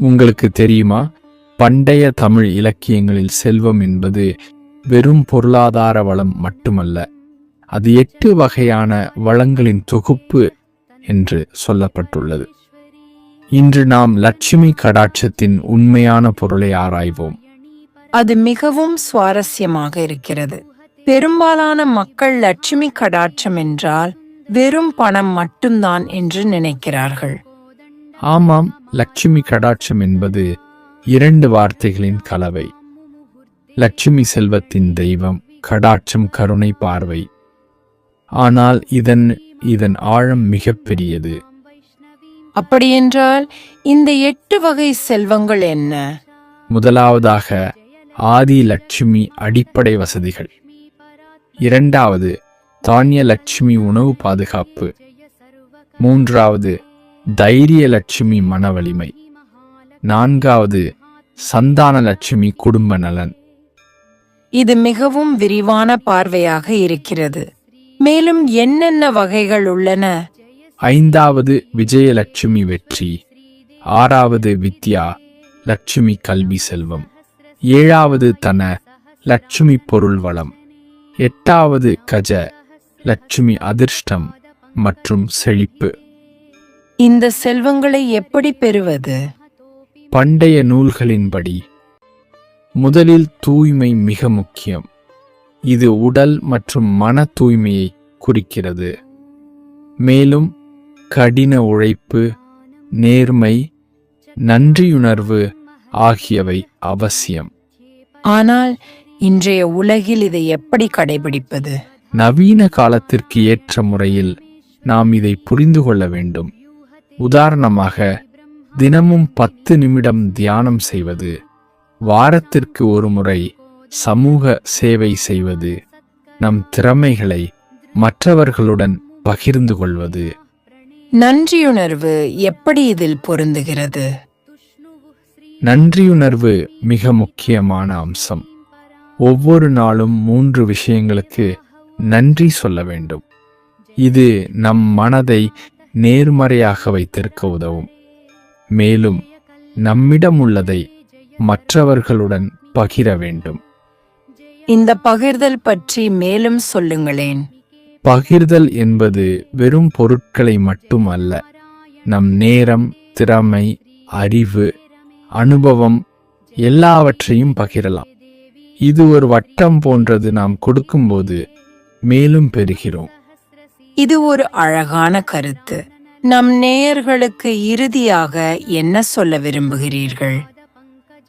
உங்களுக்கு தெரியுமா? பண்டைய தமிழ் இலக்கியங்களில் செல்வம் என்பது வெறும் பொருளாதார வளம் மட்டுமல்ல அது எட்டு வகையான வளங்களின் தொகுப்பு என்று சொல்லப்பட்டுள்ளது. இன்று நாம் லட்சுமி கடாட்சத்தின் உண்மையான பொருளை ஆராய்வோம். அது மிகவும் சுவாரஸ்யமாக இருக்கிறது. பெரும்பாலான மக்கள் லட்சுமி கடாட்சம் என்றால் வெறும் பணம் மட்டும்தான் என்று நினைக்கிறார்கள். ஆமாம் லட்சுமி கடாட்சம் என்பது இரண்டு வார்த்தைகளின் கலவை. லட்சுமி செல்வத்தின் தெய்வம் கடாட்சம் கருணை பார்வை. ஆனால் இதன் இதன் ஆழம் மிகப்பெரியது அப்படியென்றால் இந்த எட்டு வகை செல்வங்கள் என்ன? முதலாவதாக ஆதி லட்சுமி அடிப்படை வசதிகள். இரண்டாவது தானிய லட்சுமி உணவு பாதுகாப்பு. மூன்றாவது தைரிய லட்சுமி மன வலிமை நான்காவது சந்தான லட்சுமி குடும்ப நலன். இது மிகவும் விரிவான பார்வையாக இருக்கிறது. மேலும் என்னென்ன வகைகள் உள்ளன? ஐந்தாவது விஜயலட்சுமி வெற்றி. ஆறாவது வித்யா லட்சுமி கல்வி செல்வம். ஏழாவது தன லட்சுமி பொருள் வளம். எட்டாவது கஜ லட்சுமி அதிர்ஷ்டம் மற்றும் செழிப்பு. இந்த செல்வங்களை எப்படி பெறுவது? பண்டைய நூல்களின்படி முதலில் தூய்மை மிக முக்கியம். இது உடல் மற்றும் மன தூய்மையை குறிக்கிறது. மேலும் கடின உழைப்பு நேர்மை நன்றியுணர்வு ஆகியவை அவசியம். ஆனால் இன்றைய உலகில் இதை எப்படி கடைபிடிப்பது? நவீன காலத்திற்கு ஏற்ற முறையில் நாம் இதை புரிந்து கொள்ள வேண்டும். உதாரணமாக தினமும் பத்து நிமிடம் தியானம் செய்வது வாரத்திற்கு ஒரு முறை சமூக சேவை செய்வது நம் திறமைகளை மற்றவர்களுடன் பகிர்ந்து கொள்வது. நன்றியுணர்வு எப்படி இதில் பொருந்துகிறது? நன்றியுணர்வு மிக முக்கியமான அம்சம். ஒவ்வொரு நாளும் மூன்று விஷயங்களுக்கு நன்றி சொல்ல வேண்டும். இது நம் மனதை நேர்மறையாக வைத்திருக்க உதவும். மேலும் நம்மிடம் உள்ளதை மற்றவர்களுடன் பகிர வேண்டும். இந்த பகிர்தல் பற்றி மேலும் சொல்லுங்களேன். பகிர்தல் என்பது வெறும் பொருட்களை மட்டும் அல்ல நம் நேரம் திறமை அறிவு அனுபவம் எல்லாவற்றையும் பகிரலாம். இது ஒரு வட்டம் போன்றது நாம் கொடுக்கும்போது மேலும் பெறுகிறோம். இது ஒரு அழகான கருத்து. நம் நேயர்களுக்கு இறுதியாக என்ன சொல்ல விரும்புகிறீர்கள்?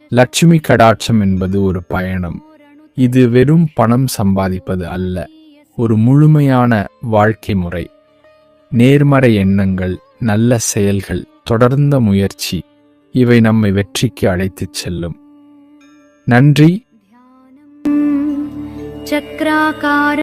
லட்சுமி கடாட்சம் என்பது ஒரு பயணம். இது வெறும் பணம் சம்பாதிப்பது அல்ல. ஒரு முழுமையான வாழ்க்கை முறை. நேர்மறை எண்ணங்கள் நல்ல செயல்கள் தொடர்ந்த முயற்சி இவை நம்மை வெற்றிக்கு அழைத்துச் செல்லும். நன்றி. சக்கராகார